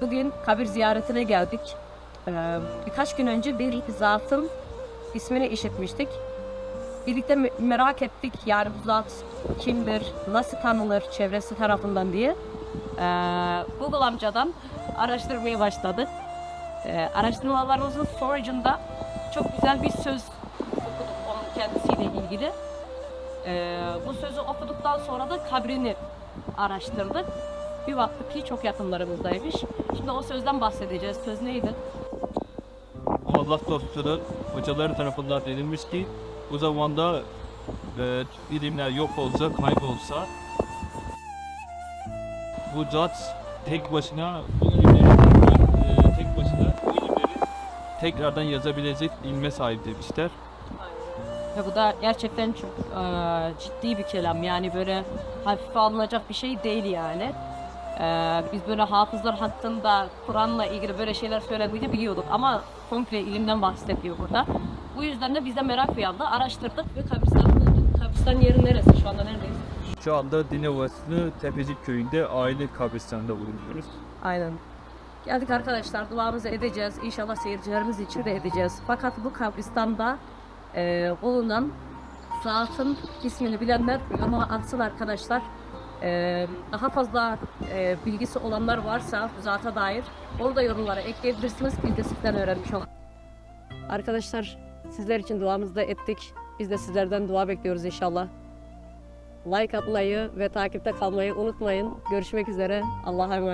bugün kabir ziyaretine geldik. Ee, birkaç gün önce bir zatın ismini işitmiştik. Birlikte me- merak ettik yani bu zat kimdir, nasıl tanınır çevresi tarafından diye. Ee, Google amcadan araştırmaya başladık. Ee, araştırmalarımızın sonucunda çok güzel bir söz okuduk onun kendisiyle ilgili. Ee, bu sözü okuduktan sonra da kabrini araştırdık. Bir baktık ki çok yakınlarımızdaymış. Şimdi o sözden bahsedeceğiz. Söz neydi? Allah dostları hocaları tarafından denilmiş ki bu zamanda e, bilimler yok olsa, kaybolsa bu zat tek başına bu ilimleri e, tek başına bu ilimleri tekrardan yazabilecek ilme sahip demişler. Ve bu da gerçekten çok eee, ciddi bir kelam. Yani böyle hafife alınacak bir şey değil yani. Eee, biz böyle hafızlar hakkında Kur'an'la ilgili böyle şeyler söylediğini biliyorduk ama komple ilimden bahsediyor burada. Bu yüzden de bize merak uyandı. Araştırdık ve kabristan. Kabristan yeri neresi? Şu anda neredeyiz? Şu anda Dilovası Tepecik köyünde aile kabristanında bulunuyoruz. Aynen. Geldik arkadaşlar duamızı edeceğiz. İnşallah seyircilerimiz için de edeceğiz. Fakat bu kabristanda e, bulunan zatın ismini bilenler ama atsın arkadaşlar. E, daha fazla e, bilgisi olanlar varsa zata dair onu da yorumlara ekleyebilirsiniz. Biz de sizden öğrenmiş olalım. Arkadaşlar sizler için duamızı da ettik. Biz de sizlerden dua bekliyoruz inşallah. Like atmayı ve takipte kalmayı unutmayın. Görüşmek üzere. Allah'a emanet.